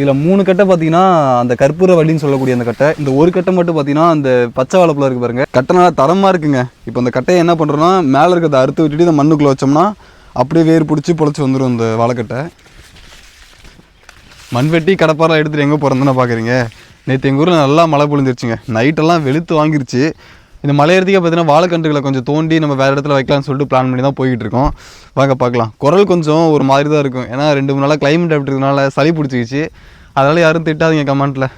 இதில் மூணு கட்டை பார்த்தீங்கன்னா அந்த கற்பூர வள்ளின்னு சொல்லக்கூடிய அந்த கட்டை. இந்த ஒரு கட்டை மட்டும் பார்த்தீங்கன்னா அந்த பச்சை வாழைப்பழம் இருக்குது பாருங்க. கட்டை நல்லா தரமாக இருக்குங்க. இப்போ அந்த கட்டையை என்ன பண்ணுறோன்னா மேலே இருக்கிறத அறுத்து விட்டுட்டு இந்த மண்ணுக்குள்ளே வச்சோம்னா அப்படியே வேர் பிடிச்சி பொழைச்சி வந்துடும் இந்த வாழைக்கட்டை. மண்வெட்டி கடப்பாரெலாம் எடுத்துகிட்டு எங்கே போகிறதுன்னு பார்க்குறீங்க நேற்று எங்கள் ஊரில் நல்லா மழை பொழிஞ்சிருச்சுங்க. நைட்டெல்லாம் வெளுத்து வாங்கிருச்சு. இந்த மலையறதுக்கே பார்த்தீங்கன்னா வாழைக்கன்றுகளை கொஞ்சம் தோண்டி நம்ம வேறு இடத்துல வைக்கலாம்னு சொல்லிட்டு பிளான் பண்ணி தான் போய்கிட்டு இருக்கோம் வாங்க பார்க்கலாம். குரல் கொஞ்சம் ஒரு மாதிரி தான் இருக்கும். ஏன்னா ரெண்டு மூணு நாளாக கிளைமேட் அப்படி இருக்கிறதுனால சளி பிடிச்சிக்கிச்சு. அதனால் யாரும் திட்டாதீங்க கமெண்ட்டில்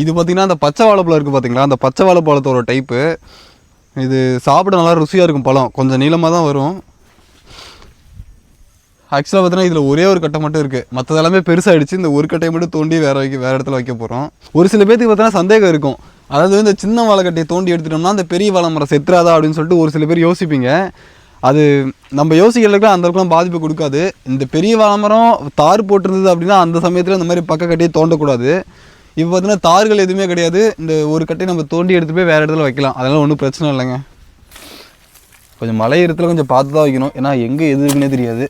இது பார்த்திங்கன்னா அந்த பச்சை வாழைப்பழம் இருக்குது பார்த்தீங்களா? அந்த பச்சை வாழைப்பழத்தோட டைப்பு இது சாப்பிட நல்லா ருசியாக இருக்கும் பழம். கொஞ்சம் நீளமாக தான் வரும். ஆக்சுவலாக பார்த்தீங்கன்னா இதில் ஒரே ஒரு கட்டை மட்டும் இருக்குது மற்றது எல்லாமே பெருசாகிடுச்சு இந்த ஒரு கட்டையை மட்டும் தோண்டி வேறு வைக்க வேறு இடத்துல வைக்க போகிறோம் ஒரு சில பேர்த்துக்கு பார்த்தீங்கன்னா சந்தேகம் இருக்கும். அதாவது இந்த சின்ன வாழைக்கட்டையை தோண்டி எடுத்துட்டோம்னா அந்த பெரிய வாழை மரம் செத்துறாதா அப்படின்னு சொல்லிட்டு ஒரு சில பேர் யோசிப்பீங்க. அது நம்ம யோசிக்கிறதுக்கு அந்த அளவுக்குலாம் பாதிப்பு கொடுக்காது. இந்த பெரிய வாழை மரம் தார் போட்டிருந்தது அப்படின்னா அந்த சமயத்தில் இந்த மாதிரி பக்க கட்டையை தோண்டக்கூடாது. இப்போ பார்த்தீங்கன்னா தார்கள் எதுவுமே கிடையாது. இந்த ஒரு கட்டையை நம்ம தோண்டி எடுத்து போய் வேறு இடத்துல வைக்கலாம். அதெல்லாம் ஒன்றும் பிரச்சனை இல்லைங்க. கொஞ்சம் மலை இடத்துல கொஞ்சம் பார்த்து தான் வைக்கணும். ஏன்னா எங்கே எது இருக்குன்னே தெரியாது.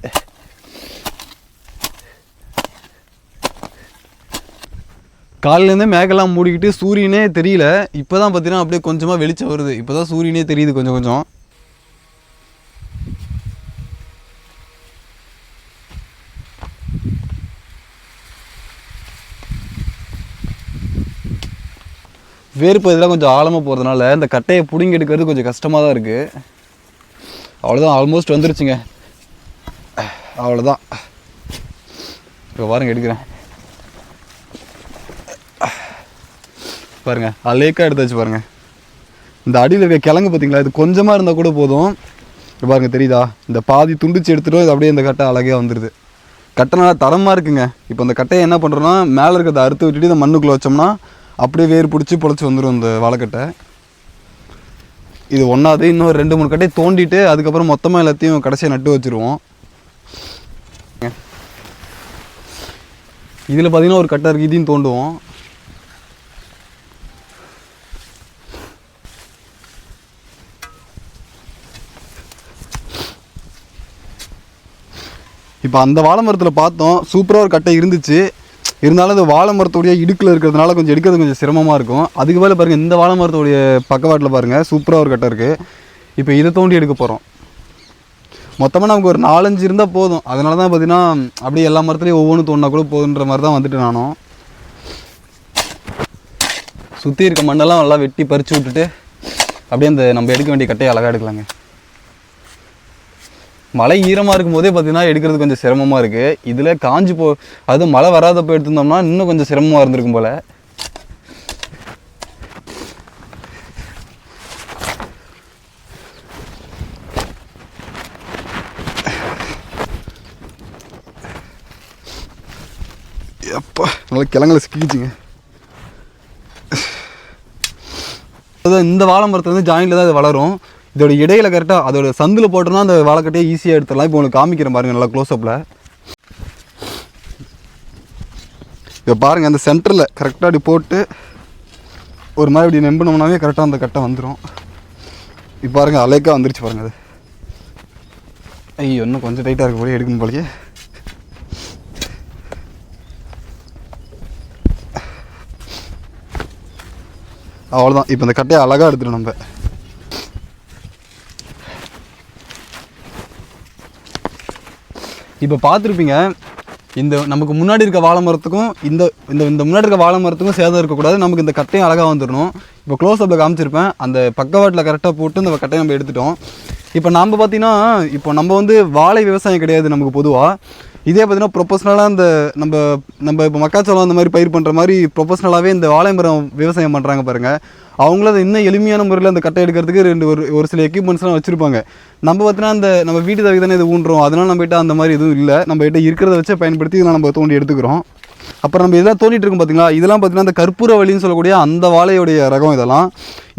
காலையிலேருந்தே மேகெல்லாம் மூடிக்கிட்டு சூரியனே தெரியல. இப்போ தான் பார்த்தீங்கன்னா அப்படியே கொஞ்சமாக வெளிச்சம் வருது. இப்போ தான் சூரியனே தெரியுது கொஞ்சம் கொஞ்சம். வேர்ப்பு இதெல்லாம் கொஞ்சம் ஆழமாக போகிறதுனால இந்த கட்டையை பிடுங்கி எடுக்கிறது கொஞ்சம் கஷ்டமாக தான் இருக்குது அவ்வளோதான் ஆல்மோஸ்ட் வந்துருச்சுங்க. அவ்வளோதான் இப்போ பாருங்க எடுக்கிறேன். பாருங்கள் அலேக்காக எடுத்து வச்சு பாருங்கள் இந்த அடியில் இருக்க கிழங்கு பார்த்தீங்களா? இது கொஞ்சமாக இருந்தால் கூட போதும். இப்போ தெரியுதா? இந்த பாதி துண்டிச்சு எடுத்துட்டோம் இது அப்படியே இந்த கட்டை அழகாக வந்துடுது கட்டை நல்லா தரமாக இருக்குங்க. இப்போ இந்த கட்டையை என்ன பண்ணுறோன்னா மேலே இருக்கிறத அறுத்து விட்டுட்டு இந்த மண்ணுக்குள்ளே வச்சோம்னா அப்படியே வேர் பிடிச்சி பொழைச்சி வந்துடும் இந்த வாழைக்கட்டை. இது ஒன்றாவது இன்னும் ரெண்டு மூணு கட்டையை தோண்டிட்டு அதுக்கப்புறம் மொத்தமாக எல்லாத்தையும் கடைசியாக நட்டு வச்சுருவோம். இதில் பார்த்தீங்கன்னா ஒரு கட்டை இருக்குது இதையும் தோண்டுவோம். இப்போ அந்த வாழை மரத்தில் பார்த்தோம் சூப்பராக ஒரு கட்டை இருந்துச்சு. இருந்தாலும் அது வாழை மரத்துடைய இடுக்கில் இருக்கிறதுனால கொஞ்சம் எடுக்கிறது கொஞ்சம் சிரமமாக இருக்கும். அதுக்கு மேலே பாருங்கள் இந்த வாழை மரத்துடைய பக்கவாட்டில் பாருங்கள் சூப்பராக ஒரு கட்டை இருக்குது இப்போ இதை தோண்டி எடுக்க போகிறோம் மொத்தமாக நமக்கு ஒரு நாலஞ்சு இருந்தால் போதும். அதனால தான் பார்த்தீங்கன்னா அப்படியே எல்லா மரத்துலேயும் ஒவ்வொன்றும் தோணுனா கூட போதுன்ற மாதிரி தான் வந்துட்டு நானும். சுற்றி இருக்க மண்ணெல்லாம் நல்லா வெட்டி பறித்து விட்டுட்டு அப்படியே அந்த நம்ம எடுக்க வேண்டிய கட்டையை அழகாக எடுக்கலாங்க. மழை ஈரமாக இருக்கும் போதே பார்த்தீங்கன்னா எடுக்கிறது கொஞ்சம் சிரமமாக இருக்குது இதில் காஞ்சி போ அது மழை வராதப்போ எடுத்திருந்தோம்னா இன்னும் கொஞ்சம் சிரமமாக இருந்திருக்கும் போல். எப்பா நல்லா கிழங்குல சிக்கிச்சிங்க அதான் இந்த வாழை மரத்துல வந்து ஜாயிண்டில் தான் இது வளரும். இதோட இடையில கரெக்டாக அதோட சந்தில் போட்டோம்னா அந்த வாழைக்கட்டையை ஈஸியாக எடுத்துடலாம். இப்போ உங்களுக்கு காமிக்கிறேன் பாருங்க நல்லா க்ளோஸ்அப்பில் இப்போ பாருங்கள் அந்த சென்டரில் கரெக்டாக அப்படி போட்டு ஒரு மாதிரி இப்படி நம்பினோம்னாவே கரெக்டாக அந்த கட்டை வந்துடும் இப்போ பாருங்கள் அலேக்கா வந்துருச்சு பாருங்கள் அது. ஐயோ இன்னும் கொஞ்சம் டைட்டாக இருக்க போல எடுக்கணும் போலயே. அவ்வளோதான் இப்போ இந்த கட்டையை அழகாக எடுத்துடும் நம்ம. இப்போ பார்த்துருப்பீங்க இந்த நமக்கு முன்னாடி இருக்க வாழை மரத்துக்கும் இந்த இந்த இந்த முன்னாடி இருக்க வாழை மரத்துக்கும் சேதம் இருக்கக்கூடாது. நமக்கு இந்த கட்டையும் அழகாக வந்துடணும் இப்போ க்ளோஸ் அப்பில் காமிச்சிருப்பேன். அந்த பக்கவாட்டில் கரெக்டாக போட்டு இந்த கட்டையை நம்ம எடுத்துட்டோம். இப்போ நம்ம பார்த்தீங்கன்னா இப்போ நம்ம வந்து வாழை விவசாயம் கிடையாது நமக்கு பொதுவாக இதே பார்த்தீங்கன்னா ப்ரொஃபஷ்னலாக இந்த நம்ம நம்ம இப்போ மக்காச்சோளம் அந்த மாதிரி பயிர் பண்ணுற மாதிரி ப்ரொஃபஷ்னலாகவே இந்த வாழைமரம் விவசாயம் பண்ணுறாங்க பாருங்கள் அவங்களும் அதை இன்னும் எளிமையான முறையில் அந்த கட்டை எடுக்கிறதுக்கு ரெண்டு ஒரு ஒரு சில எக்யூப்மெண்ட்ஸ்லாம் வச்சுருப்பாங்க. நம்ம பார்த்தீங்கன்னா அந்த நம்ம வீட்டு தகுதி தானே இது ஊன்றோம். அதனால நம்ம கிட்ட அந்த மாதிரி எதுவும் இல்லை. நம்ம கிட்ட இருக்கிறத வச்சே பயன்படுத்தி இதெல்லாம் நம்ம தோண்டி எடுத்துக்கிறோம். அப்புறம் நம்ம இதெல்லாம் தோண்டிட்டு இருக்கோம் பார்த்தீங்களா இதெல்லாம் பார்த்தீங்கன்னா அந்த கற்பூர வழின்னு சொல்லக்கூடிய அந்த வாழையுடைய ரகம் இதெல்லாம்.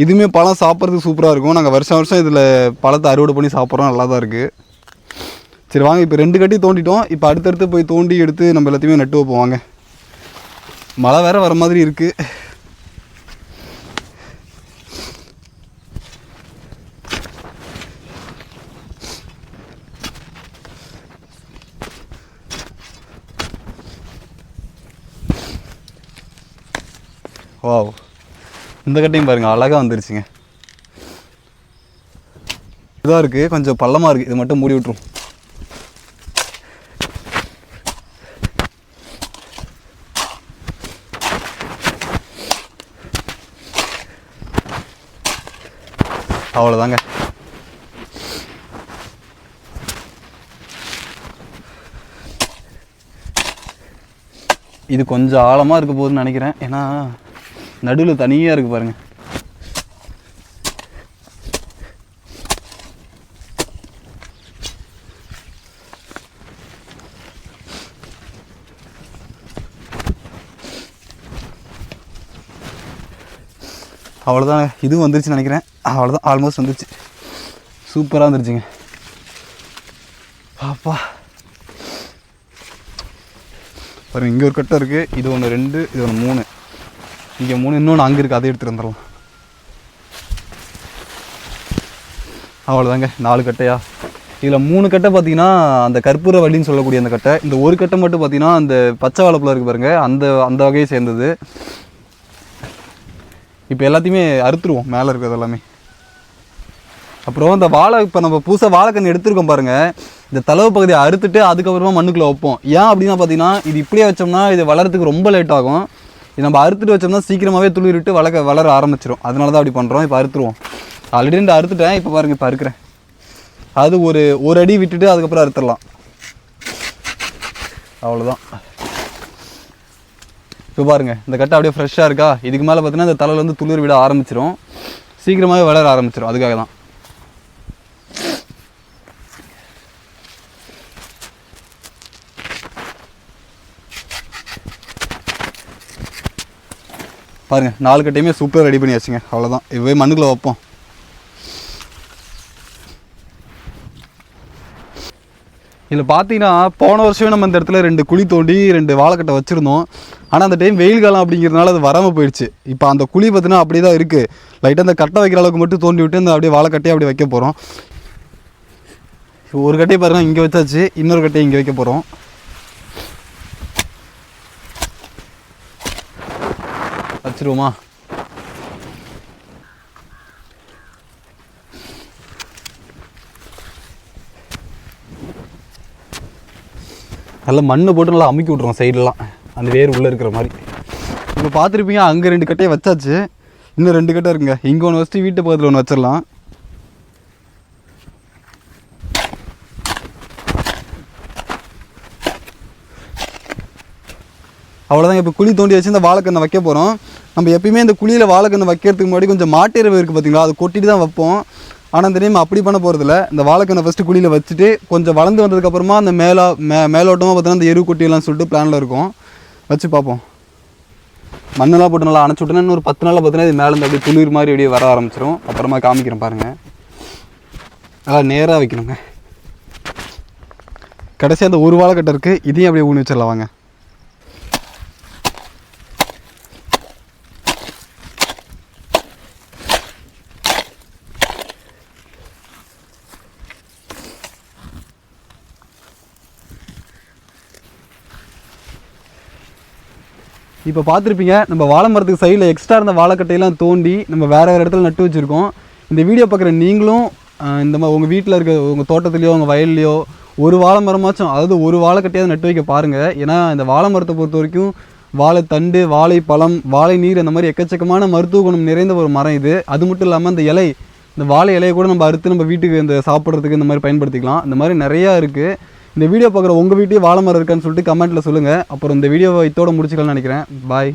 இதுவுமே பழம் சாப்பிட்றதுக்கு சூப்பராக இருக்கும். நாங்கள் வருஷம் வருஷம் இதில் பழத்தை அறுவடை பண்ணி சாப்பிட்றோம். நல்லா தான் இருக்குது சரி வாங்க இப்போ ரெண்டு கட்டி தோண்டிட்டோம். இப்போ அடுத்தடுத்து போய் தோண்டி எடுத்து நம்ம எல்லாத்தையுமே நட்டு வைப்போம். வாங்க. மழை வேறு வர மாதிரி இருக்குது வாவ். இந்த கட்டையும் பாருங்கள் அழகாக வந்துருச்சுங்க. இதாக இருக்குது கொஞ்சம் பள்ளமாக இருக்குது இது மட்டும் மூடி விட்ருவோம் அவ்வளோதாங்க இது கொஞ்சம் ஆழமாக இருக்க போகுதுன்னு நினைக்கிறேன். ஏன்னா நடுவில் தனியாக இருக்குது பாருங்க. அவ்வளோதாங்க இதுவும் வந்துருச்சுன்னு நினைக்கிறேன். அவ்வளோதான் ஆல்மோஸ்ட் வந்துருச்சு. சூப்பராக வந்துருச்சுங்க. பாப்பா. பாருங்க இங்கே ஒரு கட்டம் இருக்குது இது ஒன்று ரெண்டு இது ஒன்று மூணு. இங்கே மூணு இன்னொன்று அங்கே இருக்குது அதை எடுத்துகிட்டு வந்துடலாம். அவ்வளோதாங்க நாலு கட்டையா? இதில் மூணு கட்டை பார்த்தீங்கன்னா அந்த கற்பூர வழின்னு சொல்லக்கூடிய அந்த கட்டை. இந்த ஒரு கட்டை மட்டும் பார்த்தீங்கன்னா அந்த பச்சை வாழைப்பழம் இருக்குது பாருங்கள் அந்த அந்த வகையை சேர்ந்தது. இப்போ எல்லாத்தையுமே அறுத்துருவோம் மேலே இருக்கிறது எல்லாமே. அப்புறம் இந்த வாழை இப்போ நம்ம புதுசாக வாழைக்கன்று எடுத்துருக்கோம் பாருங்கள் இந்த தளவு பகுதியை அறுத்துட்டு அதுக்கப்புறமா மண்ணுக்குள்ளே வைப்போம். ஏன் அப்படின்னா பார்த்தீங்கன்னா இது இப்படியே வச்சோம்னா இது வளர்றதுக்கு ரொம்ப லேட் ஆகும். இது நம்ம அறுத்துட்டு வச்சோம்னா சீக்கிரமாகவே துளிரிட்டு வளர்க்க வளர ஆரம்பிச்சிடும் அதனால தான் அப்படி பண்ணுறோம் இப்போ அறுத்துருவோம். ஆல்ரெடி ரெண்டு அறுத்துட்டேன். இப்போ பாருங்கள் இப்போ அறுக்கிறேன். அது ஒரு ஒரு அடி விட்டுட்டு அதுக்கப்புறம் அறுத்துடலாம். அவ்வளோதான் இப்போ பாருங்க இந்த கட்டை அப்படியே ஃப்ரெஷ்ஷாக இருக்கா? இதுக்கு மேலே பார்த்தீங்கன்னா இந்த தலையில் வந்து துளிர் விட ஆரம்பிச்சிரும். சீக்கிரமாகவே வளர ஆரம்பிச்சிடும் அதுக்காக தான் பாருங்கள் நாலு கட்டையுமே சூப்பராக ரெடி பண்ணி வச்சுங்க அவ்வளோதான் இவ்வளோ மண்ணுக்குள்ளே வைப்போம். இதில் பார்த்தீங்கன்னா போன வருஷமே நம்ம இந்த இடத்துல ரெண்டு குழி தோண்டி ரெண்டு வாழைக்கட்டை வச்சுருந்தோம். ஆனால் அந்த டைம் வெயில் காலம் அப்படிங்கிறதுனால அது வராமல் போயிடுச்சு. இப்போ அந்த குழி பார்த்தீங்கன்னா அப்படியே தான் இருக்குது லைட்டாக அந்த கட்டை வைக்கிற அளவுக்கு மட்டும் தோண்டி விட்டு அந்த அப்படியே வாழைக்கட்டையை அப்படி வைக்க போகிறோம் ஒரு கட்டையை பாருங்க இங்கே வச்சாச்சு. இன்னொரு கட்டையை இங்கே வைக்க போகிறோம் வச்சிருவோமா? நல்லா மண்ணை போட்டு நல்லா அமுக்கி விட்ருவோம் சைடெலாம் அந்த வேர் உள்ளே இருக்கிற மாதிரி. இப்போ பார்த்துருப்பீங்க அங்கே ரெண்டு கட்டையை வச்சாச்சு. இன்னும் ரெண்டு கட்டை இருக்குங்க. இங்கே ஒன்று வச்சுட்டு வீட்டு பக்கத்தில் ஒன்று வச்சிடலாம். அவ்வளோதான் இப்போ குழி தோண்டி வச்சு இந்த வாழைக்கண்ணை வைக்க போகிறோம் நம்ம எப்பயுமே இந்த குழியில் வாழைக்கண்ணை வைக்கிறதுக்கு முன்னாடி கொஞ்சம் மாட்டேரவு இருக்குது பார்த்தீங்களா அதை கொட்டிட்டு தான் வைப்போம். ஆனால் இந்த டைம் அப்படி பண்ண போகிறதில்ல இந்த வாழைக்கண்ணை ஃபஸ்ட்டு குழியில் வச்சுட்டு கொஞ்சம் வளர்ந்து வந்ததுக்கப்புறமா அந்த மேலா மே மேலோட்டமாக பார்த்தீங்கன்னா அந்த எரு கொட்டியெல்லாம் சொல்லிட்டு பிளானில் இருக்கும். வச்சு பார்ப்போம். மண்ணெல்லாம் போட்டு நல்லா அணைச்சி விட்டோன்னா இன்னொரு பத்து நாளில் பார்த்தீங்கன்னா இது மேலே அப்படியே துளிர் மாதிரி அப்படியே வர ஆரம்பிச்சிடும் அப்புறமா காமிக்கிறேன் பாருங்கள் நல்லா நேராக வைக்கணுங்க. கடைசியாக அந்த ஒரு வாழைக்கட்டை இருக்குது இதையும் அப்படியே ஊனி வச்சிடலாம் வாங்க. இப்போ பார்த்துருப்பீங்க நம்ம வாழை மரத்துக்கு சைடில் எக்ஸ்ட்ரா இருந்த வாழைக்கட்டையெல்லாம் தோண்டி நம்ம வேறு வேறு இடத்துல நட்டு வச்சுருக்கோம். இந்த வீடியோ பார்க்குற நீங்களும் இந்த மாதிரி உங்கள் வீட்டில் இருக்க உங்கள் தோட்டத்துலேயோ உங்கள் வயல்லையோ ஒரு வாழை மரமாச்சும் அதாவது ஒரு வாழைக்கட்டையாவது நட்டு வைக்க பாருங்கள் ஏன்னா இந்த வாழை மரத்தை பொறுத்த வரைக்கும் வாழைத்தண்டு வாழைப்பழம் வாழை நீர் அந்த மாதிரி எக்கச்சக்கமான மருத்துவ குணம் நிறைந்த ஒரு மரம் இது. அது மட்டும் இல்லாமல் இந்த இலை இந்த வாழை இலையை கூட நம்ம அறுத்து நம்ம வீட்டுக்கு இந்த சாப்பிட்றதுக்கு இந்த மாதிரி பயன்படுத்திக்கலாம். இந்த மாதிரி நிறையா இருக்குது இந்த வீடியோ பார்க்குற உங்கள் வீட்டையும் வாழை மரம் இருக்கான்னு சொல்லிட்டு கமெண்ட்டில் சொல்லுங்கள் அப்புறம் இந்த வீடியோவை இதோட முடிச்சுக்கலாம்னு நினைக்கிறேன். பாய்